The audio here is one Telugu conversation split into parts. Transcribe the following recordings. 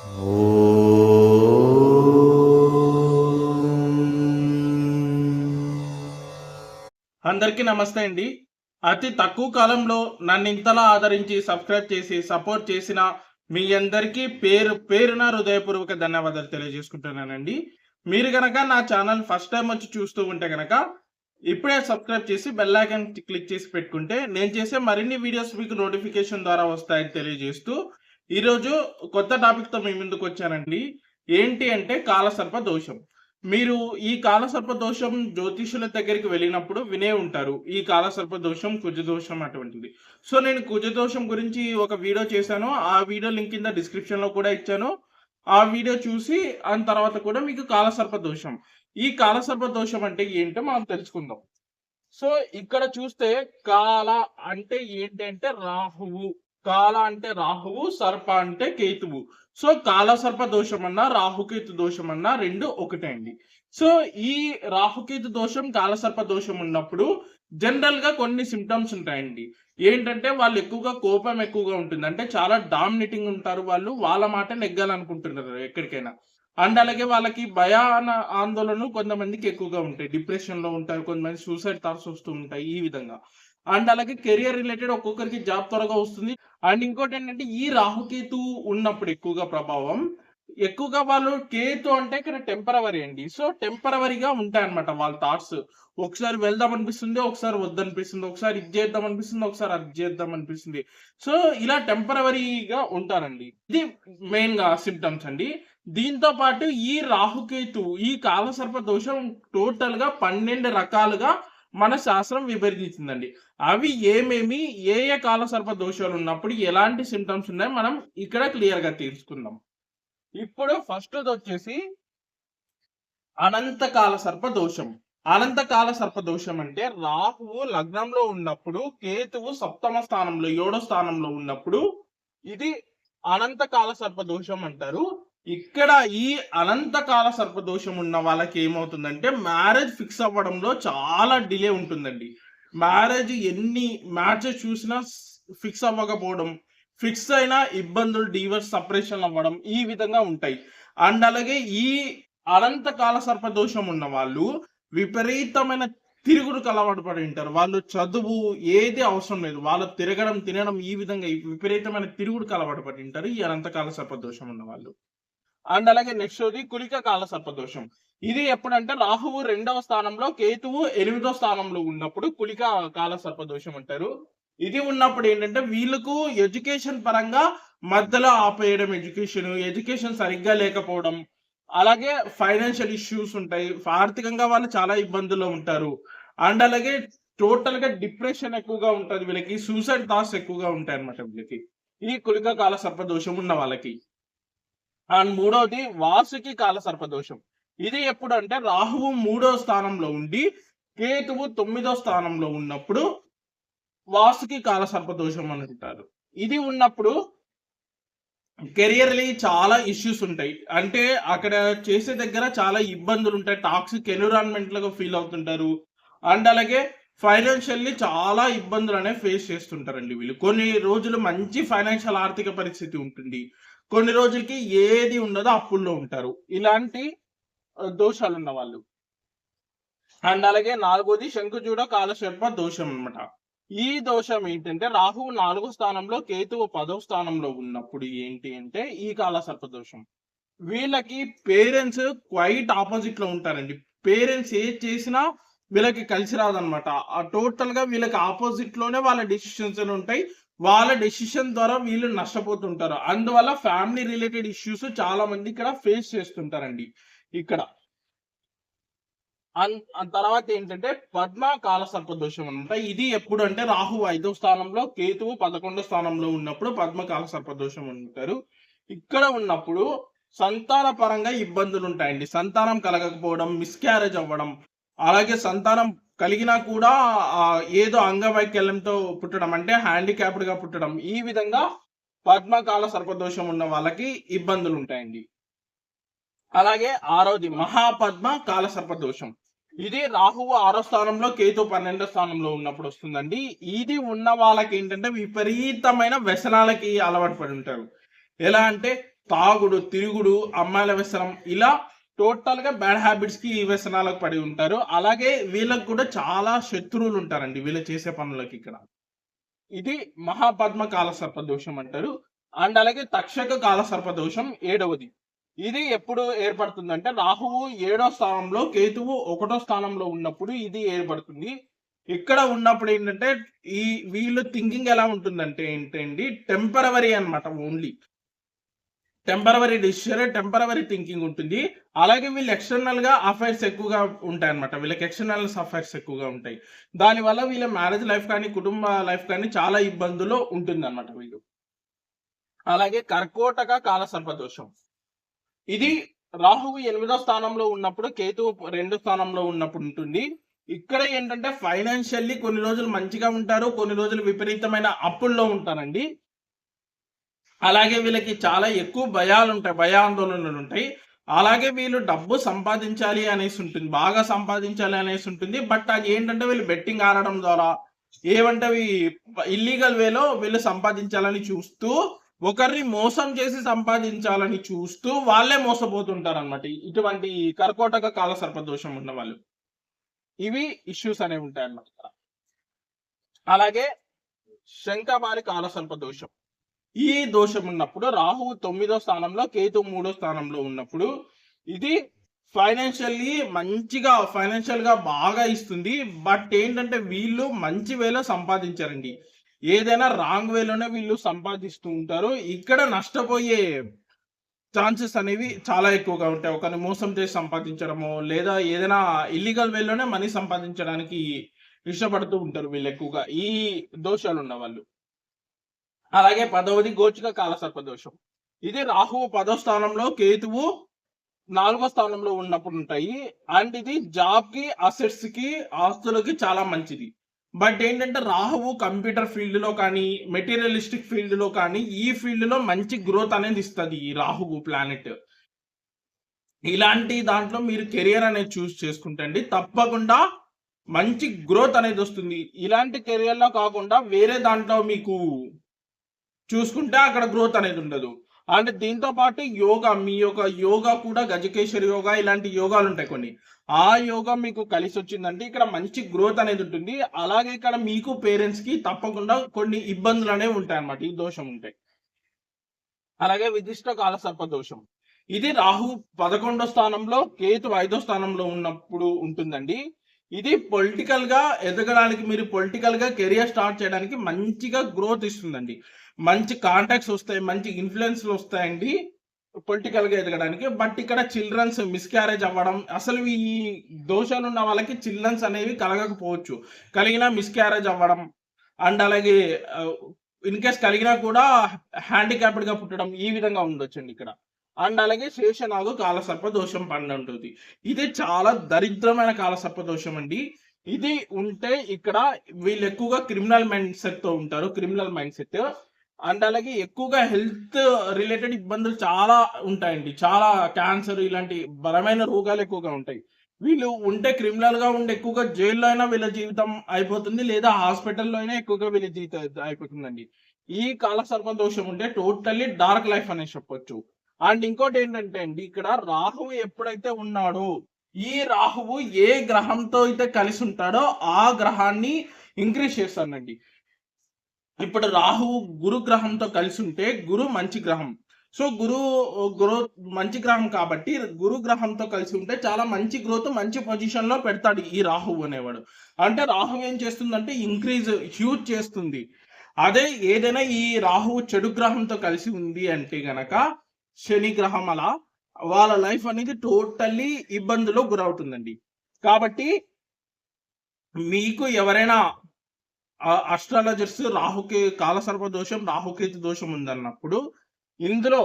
అందరికీ నమస్తే అండి. అతి తక్కువ కాలంలో నన్ను ఇంతలా ఆదరించి సబ్స్క్రైబ్ చేసి సపోర్ట్ చేసిన మీ అందరికీ పేరు పేరున హృదయపూర్వక ధన్యవాదాలు తెలియజేసుకుంటున్నానండి. మీరు గనక నా ఛానల్ ఫస్ట్ టైం వచ్చి చూస్తూ ఉంటే గనక ఇప్పుడే సబ్స్క్రైబ్ చేసి బెల్ ఐకాన్ క్లిక్ చేసి పెట్టుకుంటే నేను చేసే మరిన్ని వీడియోస్ మీకు నోటిఫికేషన్ ద్వారా వస్తాయని తెలియజేస్తూ ఈరోజు కొత్త టాపిక్తో మీ ముందుకు వచ్చానండి. ఏంటి అంటే కాలసర్ప దోషం. మీరు ఈ కాలసర్ప దోషం జ్యోతిషుల దగ్గరికి వెళ్ళినప్పుడు వినే ఉంటారు. ఈ కాలసర్ప దోషం కుజదోషం అటువంటిది. సో నేను కుజ దోషం గురించి ఒక వీడియో చేశాను. ఆ వీడియో లింక్ కింద డిస్క్రిప్షన్లో కూడా ఇచ్చాను. ఆ వీడియో చూసి దాని తర్వాత కూడా మీకు కాలసర్ప దోషం. ఈ కాలసర్ప దోషం అంటే ఏంటో మనం తెలుసుకుందాం. సో ఇక్కడ చూస్తే కాల అంటే ఏంటి అంటే రాహువు. కాల అంటే రాహువు సర్ప అంటే కేతువు. సో కాల సర్ప దోషం అన్నా రాహుకేతు దోషం అన్నా రెండు ఒకటే అండి. సో ఈ రాహుకేతు దోషం కాలసర్ప దోషం ఉన్నప్పుడు జనరల్గా కొన్ని సిమ్టమ్స్ ఉంటాయండి. ఏంటంటే వాళ్ళు ఎక్కువగా కోపం ఎక్కువగా ఉంటుంది. అంటే చాలా డామినేటింగ్ ఉంటారు వాళ్ళు. వాళ్ళ మాట నెగ్గాలనుకుంటున్నారు ఎక్కడికైనా. అండ్ అలాగే వాళ్ళకి భయాన ఆందోళనలు కొంతమందికి ఎక్కువగా ఉంటాయి. డిప్రెషన్లో ఉంటారు కొంతమంది సూసైడ్ థాట్స్ వస్తూ ఉంటాయి ఈ విధంగా. అండ్ అలాగే కెరియర్ రిలేటెడ్ ఒక్కొక్కరికి జాబ్ త్వరగా వస్తుంది. అండ్ ఇంకోటి ఏంటంటే ఈ రాహుకేతు ఉన్నప్పుడు ఎక్కువగా ప్రభావం. ఎక్కువగా వాళ్ళు కేతు అంటే ఇక్కడ టెంపరవరీ అండి. సో టెంపరవరీగా ఉంటాయి అనమాట వాళ్ళ థాట్స్ ఒకసారి వెళ్దాం అనిపిస్తుంది ఒకసారి వద్దనిపిస్తుంది ఒకసారి ఇది చేద్దాం అనిపిస్తుంది ఒకసారి అది చేద్దాం అనిపిస్తుంది. సో ఇలా టెంపరవరీగా ఉంటారండి. ఇది మెయిన్గా సిమ్టమ్స్ అండి. దీంతో పాటు ఈ రాహుకేతు ఈ కాలసర్ప దోషం టోటల్గా పన్నెండు రకాలుగా మన శాస్త్రం విభజించిందండి అవి ఏమేమి ఏ ఏ కాలసర్ప దోషాలు ఉన్నప్పుడు ఎలాంటి సిమ్టమ్స్ ఉన్నాయో మనం ఇక్కడ క్లియర్గా తెలుసుకుందాం. ఇప్పుడు ఫస్ట్ వచ్చేసి అనంతకాల సర్ప దోషం. అనంతకాల సర్ప దోషం అంటే రాహువు లగ్నంలో ఉన్నప్పుడు కేతువు సప్తమ స్థానంలో ఏడో స్థానంలో ఉన్నప్పుడు ఇది అనంతకాల సర్పదోషం అంటారు. ఇక్కడ ఈ అనంతకాల సర్పదోషం ఉన్న వాళ్ళకి ఏమవుతుందంటే మ్యారేజ్ ఫిక్స్ అవ్వడంలో చాలా డిలే ఉంటుందండి. మ్యారేజ్ ఎన్ని మ్యాచెస్ చూసినా ఫిక్స్ అవ్వకపోవడం ఫిక్స్ అయిన ఇబ్బందులు డివర్స్ సపరేషన్ అవ్వడం ఈ విధంగా ఉంటాయి. అండ్ అలాగే ఈ అనంతకాల సర్పదోషం ఉన్న వాళ్ళు విపరీతమైన తిరుగుడు కలవాటు పడి ఉంటారు. వాళ్ళు చదువు ఏది అవసరం లేదు. వాళ్ళు తిరగడం తినడం ఈ విధంగా విపరీతమైన తిరుగుడు కలవాటు పడి ఉంటారు ఈ అనంతకాల సర్పదోషం ఉన్న వాళ్ళు. అండ్ అలాగే నెక్స్ట్ వచ్చి కులిక కాల సర్పదోషం. ఇది ఎప్పుడంటే రాహువు రెండవ స్థానంలో కేతువు ఎనిమిదో స్థానంలో ఉన్నప్పుడు కులిక కాల సర్పదోషం అంటారు. ఇది ఉన్నప్పుడు ఏంటంటే వీళ్ళకు ఎడ్యుకేషన్ పరంగా మధ్యలో ఆపేయడం ఎడ్యుకేషన్ ఎడ్యుకేషన్ సరిగ్గా లేకపోవడం అలాగే ఫైనాన్షియల్ ఇష్యూస్ ఉంటాయి. ఆర్థికంగా వాళ్ళు చాలా ఇబ్బందుల్లో ఉంటారు. అండ్ అలాగే టోటల్గా డిప్రెషన్ ఎక్కువగా ఉంటుంది వీళ్ళకి సూసైడ్ థాట్స్ ఎక్కువగా ఉంటాయి అనమాట వీళ్ళకి. ఈ కులిక కాల సర్పదోషం ఉన్న వాళ్ళకి. అండ్ మూడవది వాసుకి కాల సర్పదోషం. ఇది ఎప్పుడు అంటే రాహువు మూడో స్థానంలో ఉండి కేతువు తొమ్మిదో స్థానంలో ఉన్నప్పుడు వాసుకి కాల సర్పదోషం అని అంటారు. ఇది ఉన్నప్పుడు కెరియర్లీ చాలా ఇష్యూస్ ఉంటాయి. అంటే అక్కడ చేసే దగ్గర చాలా ఇబ్బందులు ఉంటాయి. టాక్సిక్ ఎన్విరాన్మెంట్ ఫీల్ అవుతుంటారు. అండ్ అలాగే ఫైనాన్షియల్లీ చాలా ఇబ్బందులు అనేవి ఫేస్ చేస్తుంటారండి వీళ్ళు. కొన్ని రోజులు మంచి ఫైనాన్షియల్ ఆర్థిక పరిస్థితి ఉంటుంది. కొన్ని రోజులకి ఏది ఉండదో అప్పుల్లో ఉంటారు. ఇలాంటి దోషాలు ఉన్న వాళ్ళు. అండ్ అలాగే నాలుగోది శంకుచూడ కాలశర్మ దోషం అన్నమాట. ఈ దోషం ఏంటంటే రాహువు నాలుగో స్థానంలో కేతువు పదో స్థానంలో ఉన్నప్పుడు ఏంటి అంటే ఈ కాలసర్ప దోషం. వీళ్ళకి పేరెంట్స్ క్వైట్ ఆపోజిట్లో ఉంటారండి. పేరెంట్స్ ఏది చేసినా వీళ్ళకి కలిసి రాదనమాట ఆ టోటల్గా వీళ్ళకి ఆపోజిట్లోనే వాళ్ళ డిసిషన్స్ ఉంటాయి. వాళ్ళ డెసిషన్ ద్వారా వీళ్ళు నష్టపోతుంటారు. అందువల్ల ఫ్యామిలీ రిలేటెడ్ ఇష్యూస్ చాలా మంది ఇక్కడ ఫేస్ చేస్తుంటారండి. ఇక్కడ. అన్- ఆ తర్వాత ఏంటంటే పద్మ కాల సర్పదోషం అనమాట ఇది ఎప్పుడు అంటే రాహు ఐదో స్థానంలో కేతువు పదకొండో స్థానంలో ఉన్నప్పుడు పద్మ కాల సర్పదోషం ఉంటారు ఇక్కడ ఉన్నప్పుడు సంతాన పరంగా ఇబ్బందులు ఉంటాయండి. సంతానం కలగకపోవడం మిస్క్యారేజ్ అవ్వడం అలాగే సంతానం కలిగినా కూడా ఏదో అంగవైకల్యంతో పుట్టడం అంటే హ్యాండిక్యాప్డ్గా పుట్టడం ఈ విధంగా పద్మకాల సర్పదోషం ఉన్న వాళ్ళకి ఇబ్బందులు ఉంటాయండి అలాగే ఆరోది మహాపద్మ కాల సర్పదోషం. ఇది రాహువు ఆరో స్థానంలో కేతు పన్నెండో స్థానంలో ఉన్నప్పుడు వస్తుందండి. ఇది ఉన్న వాళ్ళకి ఏంటంటే విపరీతమైన వ్యసనాలకి అలవాటు పడి ఉంటారు. ఎలా అంటే తాగుడు తిరుగుడు అమ్మాయిల వ్యసనం ఇలా టోటల్గా బ్యాడ్ హ్యాబిట్స్కి ఈ వ్యసనాలకు పడి ఉంటారు. అలాగే వీళ్ళకి కూడా చాలా శత్రువులు ఉంటారండి వీళ్ళు చేసే పనులకి ఇక్కడ. ఇది మహాపద్మ కాలసర్ప దోషం అంటారు. అండ్ అలాగే తక్షక కాలసర్ప దోషం ఏడవది. ఇది ఎప్పుడు ఏర్పడుతుందంటే రాహువు ఏడో స్థానంలో కేతువు ఒకటో స్థానంలో ఉన్నప్పుడు ఇది ఏర్పడుతుంది. ఇక్కడ ఉన్నప్పుడు ఏంటంటే ఈ వీళ్ళు థింకింగ్ ఎలా ఉంటుందంటే ఏంటండి టెంపరవరీ అన్నమాట only. Temporary decision temporary thinking ఉంటుంది. అలాగే వీళ్ళు ఎక్స్టర్నల్గా అఫైర్స్ ఎక్కువగా ఉంటాయి అనమాట వీళ్ళకి ఎక్స్టర్నల్ అఫైర్స్ ఎక్కువగా ఉంటాయి. దానివల్ల వీళ్ళ మ్యారేజ్ లైఫ్ కానీ కుటుంబ లైఫ్ కానీ చాలా ఇబ్బందులు ఉంటుంది అనమాట వీళ్ళు. అలాగే కర్కోటక కాల సర్పదోషం ఇది రాహువు ఎనిమిదో స్థానంలో ఉన్నప్పుడు కేతు రెండో స్థానంలో ఉన్నప్పుడు ఉంటుంది. ఇక్కడ ఏంటంటే ఫైనాన్షియల్లీ కొన్ని రోజులు మంచిగా ఉంటారు కొన్ని రోజులు విపరీతమైన అప్పుల్లో ఉంటారండి. అలాగే వీళ్ళకి చాలా ఎక్కువ భయాలు ఉంటాయి భయాందోళనలు ఉంటాయి. అలాగే వీళ్ళు డబ్బు సంపాదించాలి అనేసి ఉంటుంది బాగా సంపాదించాలి అనేసి ఉంటుంది. బట్ అది ఏంటంటే వీళ్ళు బెట్టింగ్ ఆడడం ద్వారా ఏమంటే ఇల్లీగల్ వేలో వీళ్ళు సంపాదించాలని చూస్తూ ఒకరిని మోసం చేసి సంపాదించాలని చూస్తూ వాళ్ళే మోసపోతుంటారు అనమాట ఇటువంటి కర్కోటక కాల సర్పదోషం ఉన్న వాళ్ళు. ఇవి ఇష్యూస్ అనేవి ఉంటాయి అన్నమాట అలాగే శంఖమారి కాల సర్పదోషం. ఈ దోషం ఉన్నప్పుడు రాహువు తొమ్మిదో స్థానంలో కేతు మూడో స్థానంలో ఉన్నప్పుడు ఇది ఫైనాన్షియల్లీ మంచిగా ఫైనాన్షియల్గా బాగా ఇస్తుంది. బట్ ఏంటంటే వీళ్ళు మంచి వేలో సంపాదించారండి. ఏదైనా రాంగ్ వేలోనే వీళ్ళు సంపాదిస్తూ ఉంటారు. ఇక్కడ నష్టపోయే ఛాన్సెస్ అనేవి చాలా ఎక్కువగా ఉంటాయి. ఒకరిని మోసం చేసి సంపాదించడము లేదా ఏదైనా ఇల్లీగల్ వేలోనే మనీ సంపాదించడానికి ఇష్టపడుతూ ఉంటారు వీళ్ళు ఎక్కువగా. ఈ దోషాలు ఉన్న వాళ్ళు. అలాగే పదవది గోచిక కాలసర్ప దోషం ఇది రాహువు పదో స్థానంలో కేతువు నాలుగో స్థానంలో ఉన్నప్పుడు ఉంటాయి. అండ్ ఇది జాబ్కి అసెట్స్కి ఆస్తులకి చాలా మంచిది. బట్ ఏంటంటే రాహువు కంప్యూటర్ ఫీల్డ్లో కానీ మెటీరియలిస్టిక్ ఫీల్డ్లో కానీ ఈ ఫీల్డ్లో మంచి గ్రోత్ అనేది ఇస్తుంది ఈ రాహువు ప్లానెట్. ఇలాంటి దాంట్లో మీరు కెరియర్ అనేది చూస్ చేసుకుంటండి తప్పకుండా మంచి గ్రోత్ అనేది వస్తుంది. ఇలాంటి కెరియర్లో కాకుండా వేరే దాంట్లో మీకు చూసుకుంటే అక్కడ గ్రోత్ అనేది ఉండదు. అండ్ దీంతో పాటు యోగా మీ యొక్క యోగా కూడా గజకేశ్వర యోగా ఇలాంటి యోగాలు ఉంటాయి కొన్ని. ఆ యోగా మీకు కలిసి వచ్చిందంటే ఇక్కడ మంచి గ్రోత్ అనేది ఉంటుంది. అలాగే ఇక్కడ మీకు పేరెంట్స్కి తప్పకుండా కొన్ని ఇబ్బందులు అనేవి ఉంటాయి అన్నమాట ఈ దోషం ఉంటాయి అలాగే విదిష్ట కాల సర్ప దోషం. ఇది రాహు పదకొండో స్థానంలో కేతు ఐదో స్థానంలో ఉన్నప్పుడు ఉంటుందండి. ఇది పొలిటికల్గా ఎదగడానికి మీరు పొలిటికల్గా కెరియర్ స్టార్ట్ చేయడానికి మంచిగా గ్రోత్ ఇస్తుందండి. మంచి కాంటాక్ట్స్ వస్తాయి మంచి ఇన్ఫ్లుయెన్స్ వస్తాయండి పొలిటికల్గా ఎదగడానికి. బట్ ఇక్కడ చిల్డ్రన్స్ మిస్క్యారేజ్ అవ్వడం అసలు ఈ దోషాలు ఉన్న వాళ్ళకి చిల్డ్రన్స్ అనేవి కలగకపోవచ్చు. కలిగిన మిస్క్యారేజ్ అవ్వడం అండ్ అలాగే uh, ఇన్ కేస్ కలిగినా కూడా హ్యాండిక్యాప్డ్గా పుట్టడం ఈ విధంగా ఉండొచ్చండి ఇక్కడ. అండ్ అలాగే శేషనాగు కాలసర్ప దోషం పండు ఉంటుంది ఇది చాలా దరిద్రమైన కాలసర్ప దోషం అండి ఇది ఉంటే ఇక్కడ వీళ్ళు ఎక్కువగా క్రిమినల్ మైండ్ సెట్తో ఉంటారు. క్రిమినల్ మైండ్ సెట్ అండ్ అలాగే ఎక్కువగా హెల్త్ రిలేటెడ్ ఇబ్బందులు చాలా ఉంటాయండి. చాలా క్యాన్సర్ ఇలాంటి బలమైన రోగాలు ఎక్కువగా ఉంటాయి. వీళ్ళు ఉంటే క్రిమినల్గా ఉండి ఎక్కువగా జైల్లో అయినా వీళ్ళ జీవితం అయిపోతుంది లేదా హాస్పిటల్లో అయినా ఎక్కువగా వీళ్ళ జీవితం అయిపోతుందండి. ఈ కాల దోషం ఉంటే టోటల్లీ డార్క్ లైఫ్ అనేది చెప్పొచ్చు. అండ్ ఇంకోటి ఏంటంటే అండి ఇక్కడ రాహువు ఎప్పుడైతే ఉన్నాడో ఈ రాహువు ఏ గ్రహంతో అయితే కలిసి ఉంటాడో ఆ గ్రహాన్ని ఇంక్రీజ్ చేస్తానండి. ఇప్పుడు రాహువు గురు గ్రహంతో కలిసి ఉంటే గురు మంచి గ్రహం. సో గురు గ్రోత్ మంచి గ్రహం కాబట్టి గురు గ్రహంతో కలిసి ఉంటే చాలా మంచి గ్రోత్ మంచి పొజిషన్లో పెడతాడు ఈ రాహువు అనేవాడు. అంటే రాహువు ఏం చేస్తుందంటే ఇంక్రీజ్ హ్యూజ్ చేస్తుంది. అదే ఏదైనా ఈ రాహువు చెడు గ్రహంతో కలిసి ఉంది అంటే గనక శని గ్రహం అలా వాళ్ళ లైఫ్ అనేది టోటల్లీ ఇబ్బందులో గురవుతుందండి. కాబట్టి మీకు ఎవరైనా అస్ట్రాలజర్స్ రాహుకే కాలసర్ప దోషం రాహుకేతు దోషం ఉందన్నప్పుడు ఇందులో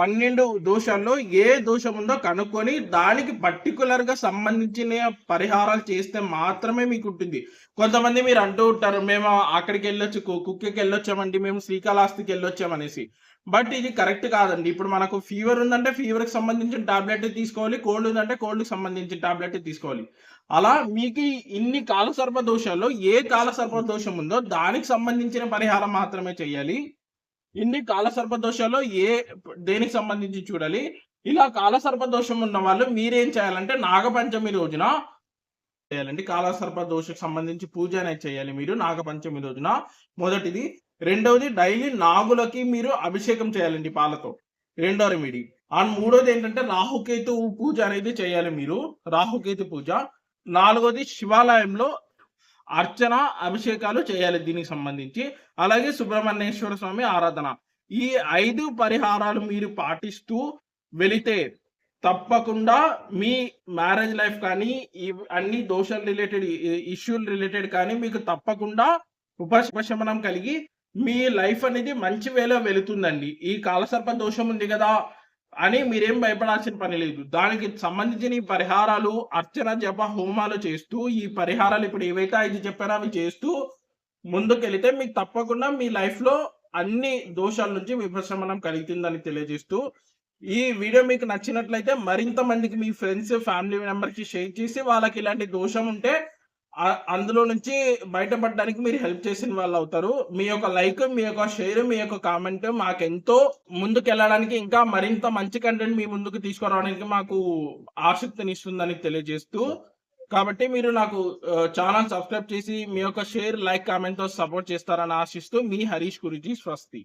పన్నెండు దోషాల్లో ఏ దోషం ఉందో కనుక్కొని దానికి పర్టికులర్గా సంబంధించిన పరిహారాలు చేస్తే మాత్రమే మీకు ఉంటుంది కొంతమంది మీరు అంటూ ఉంటారు మేము అక్కడికి వెళ్ళొచ్చు కుక్కకి వెళ్ళొచ్చామండి మేము శ్రీకాళహస్తికి వెళ్ళొచ్చామనేసి బట్ ఇది కరెక్ట్ కాదండి. ఇప్పుడు మనకు ఫీవర్ ఉందంటే ఫీవర్కి సంబంధించిన టాబ్లెట్ తీసుకోవాలి కోల్డ్ ఉందంటే కోల్డ్కి సంబంధించిన టాబ్లెట్ తీసుకోవాలి. అలా మీకు ఇన్ని కాలసర్ప దోషాల్లో ఏ కాలసర్ప దోషం ఉందో దానికి సంబంధించిన పరిహారం మాత్రమే చేయాలి. ఇన్ని కాలసర్ప దోషాల్లో ఏ దేనికి సంబంధించి చూడాలి? ఇలా కాలసర్ప దోషం ఉన్న వాళ్ళు మీరేం చేయాలంటే నాగపంచమి రోజున చేయాలండి. కాలసర్ప దోషకు సంబంధించి పూజ అనేది చేయాలి మీరు నాగపంచమి రోజున. మొదటిది. రెండవది డైలీ నాగులకి మీరు అభిషేకం చేయాలండి పాలతో. రెండో రెమిడి. అండ్ మూడోది ఏంటంటే రాహుకేతు పూజ అనేది చేయాలి మీరు. రాహుకేతు పూజ. నాలుగోది శివాలయంలో అర్చన అభిషేకాలు చేయాలి దీనికి సంబంధించి. అలాగే సుబ్రహ్మణ్యేశ్వర స్వామి ఆరాధన. ఈ ఐదు పరిహారాలు మీరు పాటిస్తూ వెళితే తప్పకుండా మీ మ్యారేజ్ లైఫ్ కానీ ఈ అన్ని దోషాలు రిలేటెడ్ ఇష్యూలు రిలేటెడ్ కానీ మీకు తప్పకుండా ఉపశమనం కలిగి మీ లైఫ్ అనేది మంచి వేలో వెళుతుందండి. ఈ కాలసర్ప దోషం ఉంది కదా అని మీరేం భయపడాల్సిన పని లేదు. దానికి సంబంధించిన ఈ పరిహారాలు అర్చన జప హోమాలు చేస్తూ ఈ పరిహారాలు ఇప్పుడు ఏవైతే ఐదు చెప్పారో అవి చేస్తూ ముందుకెళితే మీకు తప్పకుండా మీ లైఫ్లో అన్ని దోషాల నుంచి విపశమనం కలుగుతుందని తెలియజేస్తూ ఈ వీడియో మీకు నచ్చినట్లయితే మరింత మందికి మీ ఫ్రెండ్స్ ఫ్యామిలీ మెంబర్స్ షేర్ చేసి వాళ్ళకి ఇలాంటి దోషం ఉంటే అందులో నుంచి బయటపడడానికి మీరు హెల్ప్ చేసిన వాళ్ళు అవుతారు. మీ యొక్క లైక్ మీ యొక్క షేర్ మీ యొక్క కామెంట్ మాకు ఎంతో ముందుకు వెళ్ళడానికి ఇంకా మరింత మంచి కంటెంట్ మీ ముందుకు తీసుకురావడానికి మాకు ఆసక్తినిస్తుందని తెలియజేస్తూ కాబట్టి మీరు నాకు ఛానల్ సబ్స్క్రైబ్ చేసి మీ యొక్క షేర్ లైక్ కామెంట్తో సపోర్ట్ చేస్తారని ఆశిస్తూ మీ హరీష్ గురించి స్వస్తి.